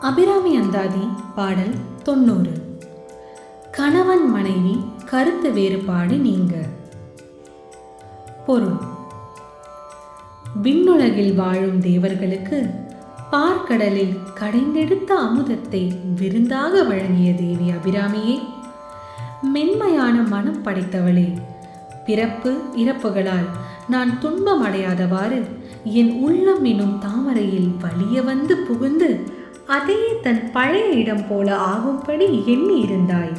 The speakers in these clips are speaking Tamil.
அபிராமி அந்தாதி பாடல் தொண்ணூறு. கணவன் மனைவி கருத்து வேறுபாடு நீங்க. பொருள். விண்ணுலகில் வாழும் தேவர்களுக்கு பார்க்கடலில் கடைந்தெடுத்த அமுதத்தை விருந்தாக வழங்கிய தேவி அபிராமியே மென்மையான மனம் படைத்தவளே. பிறப்பு இறப்புகளால் நான் துன்பம் அடையாதவாறு என் உள்ளம் எனும் தாமரையில் வலிய வந்து புகுந்து அதே தன் பழைய இடம் போல ஆகும்படி எண்ணி இருந்தாய்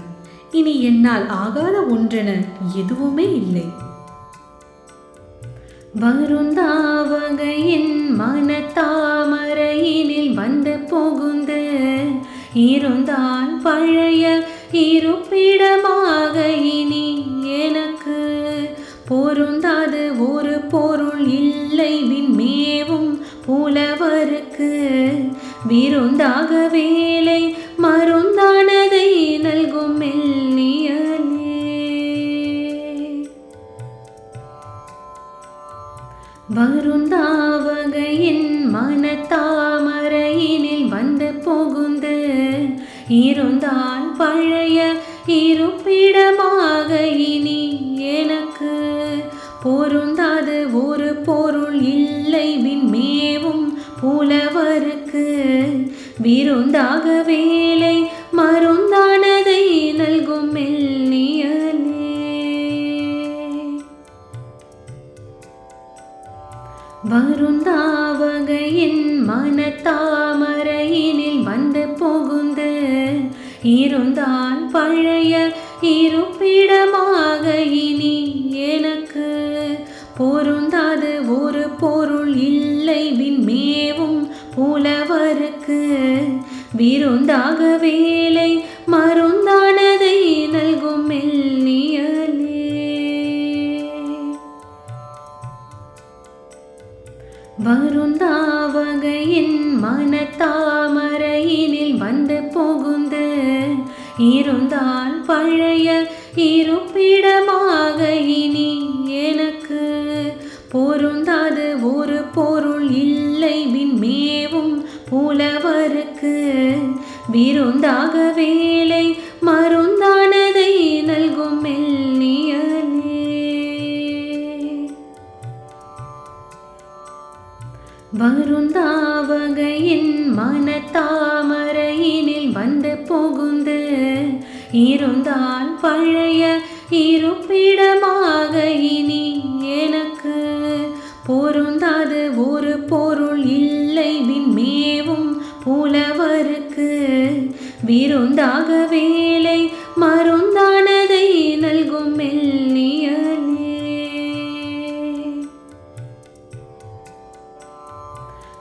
இனி என்னால் ஆகாத ஒன்றென எதுவுமே இல்லை. வருந்தாவகையின் மனத்தாமரையினில் வந்து புகுந்து இருந்தால் பழைய இருப்பிடமாக இனி எனக்கு பொருந்தாது ஒரு விருந்தாக வேலை மருந்தானதை நல்கும் மெல்லியலே. வருந்தாவகையின் மனத்தாமரையினில் வந்து புகுந்து இருந்தா தான் பழைய இருப்பிடமாக இனி எனக்கு பொருந்தாது. ஒரு பொருள் இல்லை விண்மேவும் புலவருக்கு. விருந்தாக வேலை மருந்தானதை நல்கும் மெல்லியலே. வருந்தாவகையின் மனத்தாமரையினில் வந்து போ இருந்தால் பழைய இருப்பிடமாக இனி எனக்கு பொருந்தாது ஒரு பொருள் இல்லை விண்மேவும் புலவருக்கு. விருந்தாக வேலை மருந்தானதை நல்கும் மெல்லியலே வருந்தாவகையின் மன இருந்தால் பழைய இருப்பிடமாக இனி எனக்கு. பொருந்தாது ஒரு பொருள் இல்லை விண்மேவும் புலவருக்கு. விருந்தாக வேலை மருந்து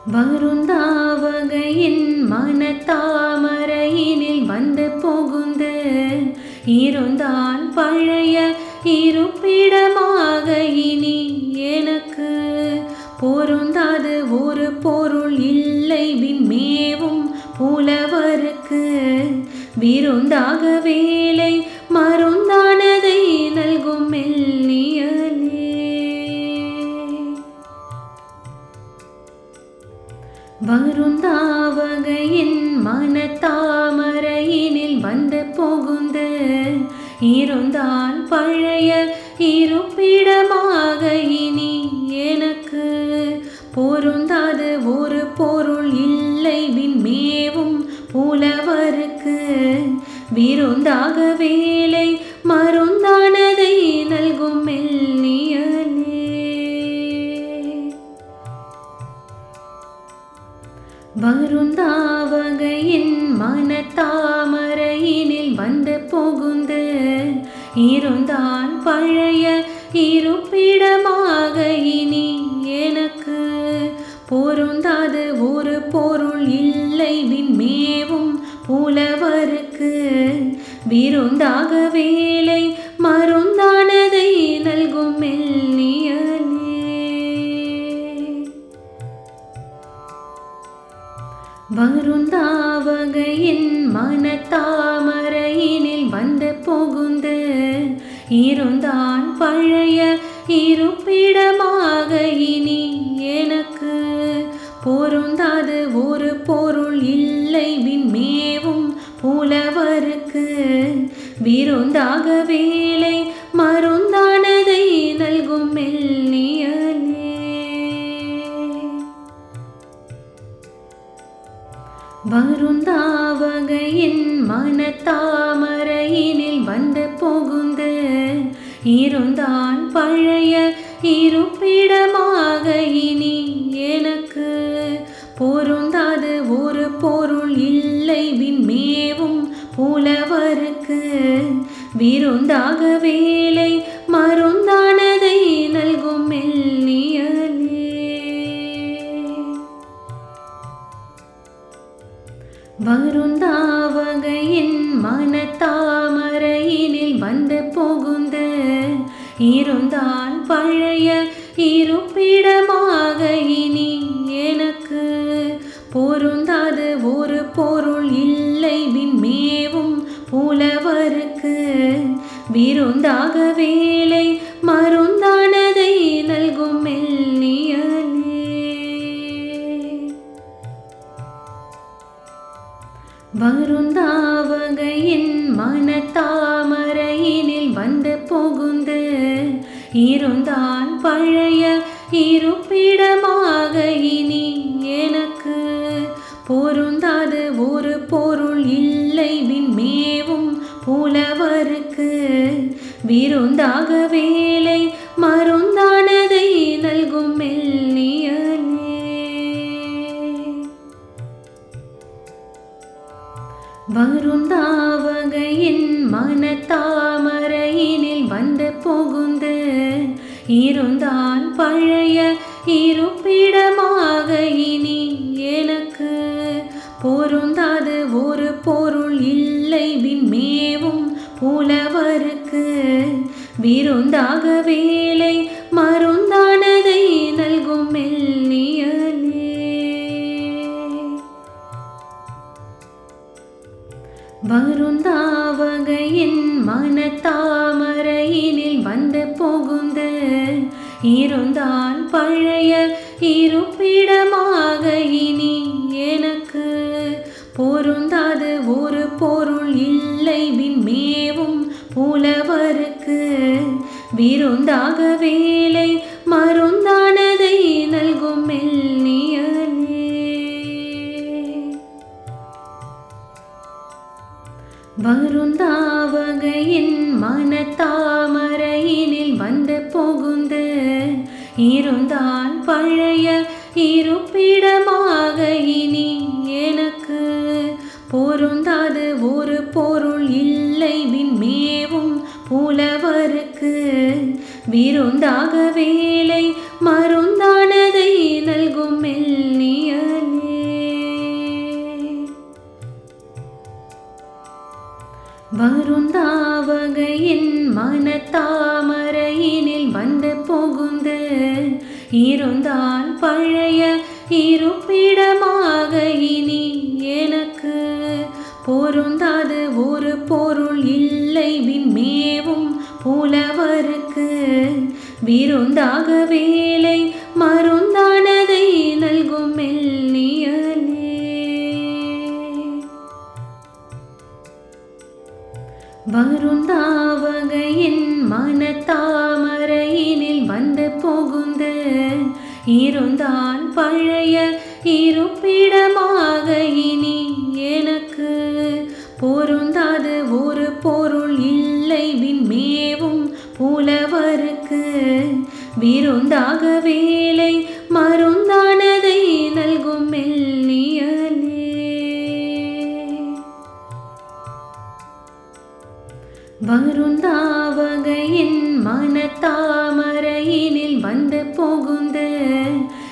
வருந்தாவகையின் மனத்தாமரையினில் வந்து புகுந்து இருந்தால் பழைய இருப்பிடமாக இனி எனக்கு பொருந்தாது ஒரு பொருள் இல்லை விண்மேவும் புலவருக்கு. விருந்தாக வேலை வருந்தாவகையின் மனத்தாமரையினில் வந்து புகுந்து இருந்தால் பழைய இருப்பிடமாக இனி எனக்கு பொருந்தாது ஒரு பொருள் இல்லை விண்மேவும் புலவருக்கு. விருந்தாக வேலை தான் பழைய இருப்பிடமாக இனி எனக்கு. பொருந்தாது ஒரு பொருள் இல்லை விண்மேவும் புலவருக்கு. விருந்தாக வேலை மருந்தானதை நல்கும் மெல்லியலே வருந்தாவகையின் இருந்தான் பழைய இருப்பிடமாக இனி எனக்கு பொருந்தாது ஒரு பொருள் இல்லை விண்மேவும் புலவருக்கு. விருந்தாக வேலை மருந்தானதை நல்கும் மெல்லியலே வருந்தாவகையின் மன தாமரையினில் வந்து போகும் இருந்தான் பழைய இருப்பிடமாக இனி எனக்கு பொருந்தாது ஒரு பொருள் இல்லை விண்மேவும் புலவருக்கு. விருந்தாக வேலை மருந்தானதை நல்கும் மெல்லியலே. வருந்தாவகையின் இருந்தால் பழைய இருப்பிடமாக இனி எனக்கு பொருந்தாது. ஒரு பொருள் இல்லை விண்மேவும் புலவருக்கு. விருந்தாக வேலை பொருந்தாது ஒரு பொருள் இல்லை விண்மேவும் புலவருக்கு. விருந்தாக வேலை தான் பழைய இருப்பிடமாக இனி எனக்கு பொருந்தாது. ஒரு பொருள் இல்லை விண்மேவும் புலவருக்கு. விருந்தாக வேலை மருந்தானதை நல்கும் மெல்லியலே வருந்தாவகையின் மனத்தாம இருந்தான் பழைய இருப்பிடமாக இனி எனக்கு பொருந்தாது ஒரு பொருள் இல்லை விண்மேவும் புலவருக்கு. விருந்தாக வேலை மருந்தானதை நல்கும் மெல்லியலே வருந்தாவகையின் இருந்தால் பழைய இருப்பிடமாக இனி எனக்கு பொருந்தாது. ஒரு பொருள் இல்லை விண்மேவும் புலவருக்கு. விருந்தாக வேலை மருந்து வருந்தாவகையின் மனத்தாமரையினில் வந்து புகுந்து இருந்தால் பழைய இருப்பிடமாக இனி எனக்கு பொருந்தாது ஒரு பொருள் இல்லை விண்மேவும் புலவருக்கு. விருந்தாக வேலை வருந்தாவகையின் மனத்தாமரையினில் வந்து போகுந்த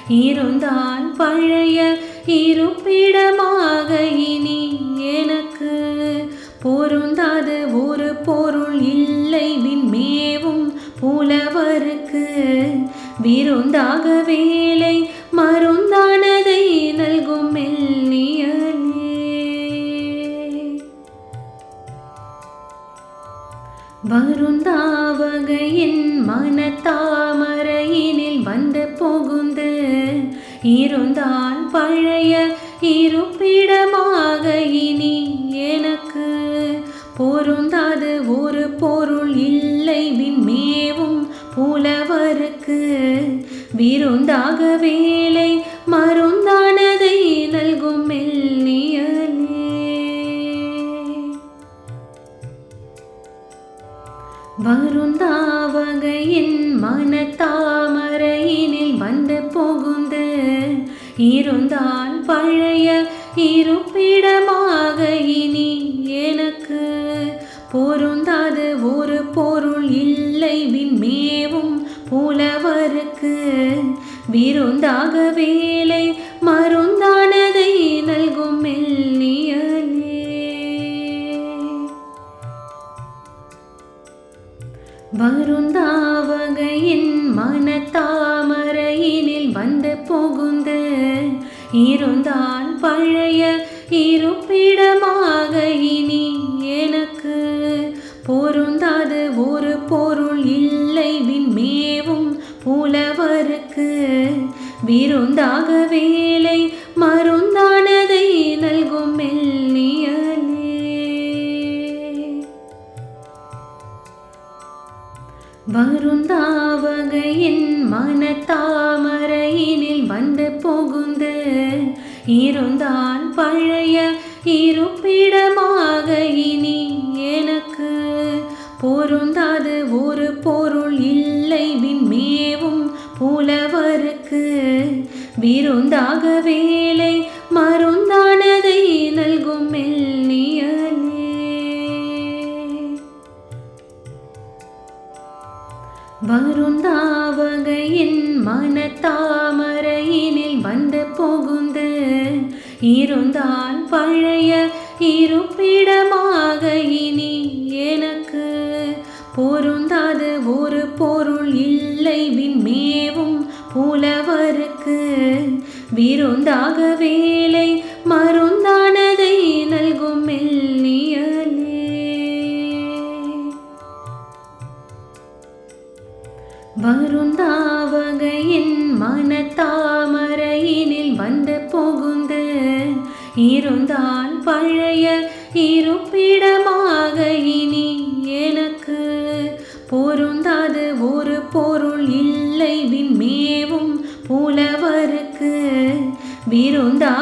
இருந்தால் பழைய இருப்பிடமாக இனி எனக்கு பொருந்தாது. ஒரு பொருள் இல்லை விண்மேவும் புலவருக்கு. விருந்தாக வேலை வருந்தாவகையின் மனத்தாமரையினில் வந்து புகுந்து இருந்தால் பழைய இருப்பிடமாக இருந்தால் பழைய இருப்பிடமாக இனி எனக்கு பொருந்தாது. ஒரு பொருள் இல்லை விண்மேவும் புலவருக்கு. விருந்தாக வேலை மருந்தானதை நல்கும் மெல்லியலே. வருந்தான் இருந்தால் பழைய இருப்பிடமாக இனி எனக்கு பொருந்தாது. ஒரு பொருள் இல்லை விண்மேவும் புலவருக்கு. விருந்தாக வேலை புலவருக்கு விருந்தாக வேலை மருந்தானதை நல்கும் மெல்லியலே வருந்தாவகையின் மனத்தாமரையினில் வந்து புகுந்து இருந்தால் பழைய இருப்பிடமாக இனி எனக்கு பொருந்தாது ஒரு பொருள் இல்லை விண்மே புலவருக்கு விருந்தாக வேலை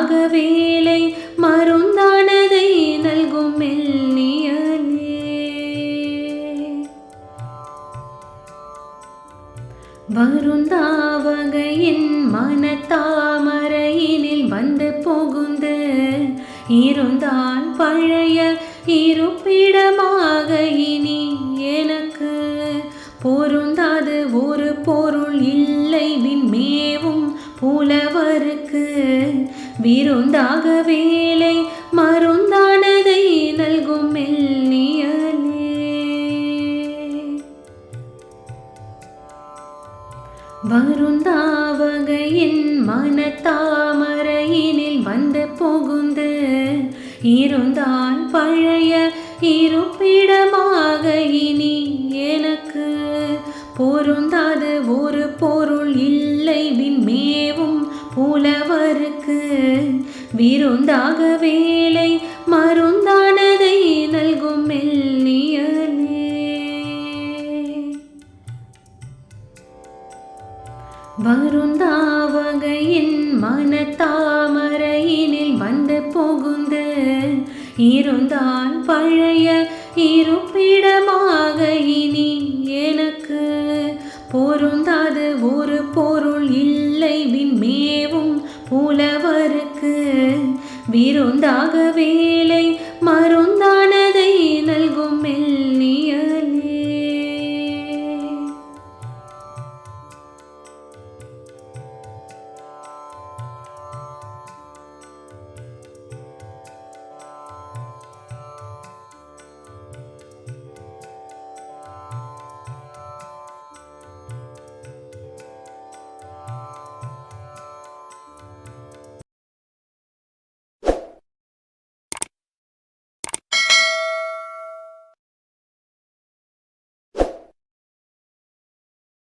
விருந்தாக வேலை மருந்தானதை நல்கும் மெல்லியலே வருந்தாவகையின் மனத்தாமரையினில் வந்து புகுந்து இருந்தால் பழைய இருப்பிடமாக இனி எனக்கு பொருந்தாது ஒரு பொருள் இல்லை விண்மேவும் புலவருக்கு. விருந்தாக வேலை மருந்தானதை நல்கும் மெல்லியலே. வருந்தாவகையின் மனத்தாமரையினில் வந்து புகுந்து இருந்தால் பழைய இருப்பிடமாக இனி எனக்கு பொருந்தாது ஒரு பொருள் இல்லை விண்மேவும் புலவருக்கு விருந்தாக வேலை மருந்தானதை நல்கும் மெல்லியலே வருந்தாவகையின் மனத்தாமரையினில் வந்து புகுந்து இருந்தால் பழைய இருப்பிடமாக இனி எனக்கு பொருந்தாது உண்டாக வேலை மருந்தானதை